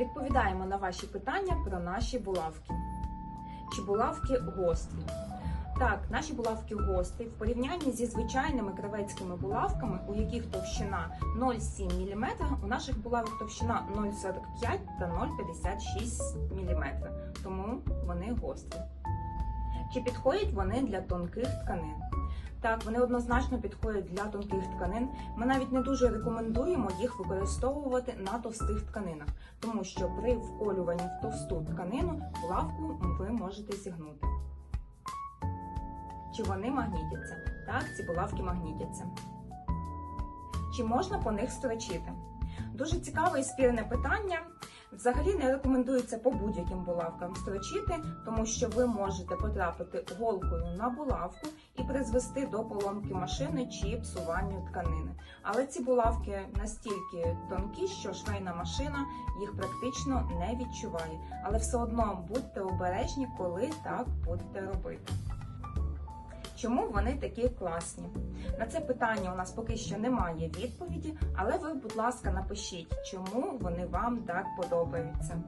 Відповідаємо на ваші питання про наші булавки. Чи булавки гострі? Так, наші булавки гострі в порівнянні зі звичайними кравецькими булавками, у яких товщина 0,7 мм, у наших булавок товщина 0,45 та 0,56 мм, тому вони гострі. Чи підходять вони для тонких тканин? Так, вони однозначно підходять для тонких тканин. Ми навіть не дуже рекомендуємо їх використовувати на товстих тканинах, тому що при вколюванні в товсту тканину булавку ви можете зігнути. Чи вони магнітяться? Так, ці булавки магнітяться. Чи можна по них строчити? Дуже цікаве і спірне питання. Взагалі не рекомендується по будь-яким булавкам строчити, тому що ви можете потрапити голкою на булавку і призвести до поломки машини чи псуванню тканини. Але ці булавки настільки тонкі, що швейна машина їх практично не відчуває. Але все одно будьте обережні, коли так будете робити. Чому вони такі класні? На це питання у нас поки що немає відповіді, але ви, будь ласка, напишіть, чому вони вам так подобаються.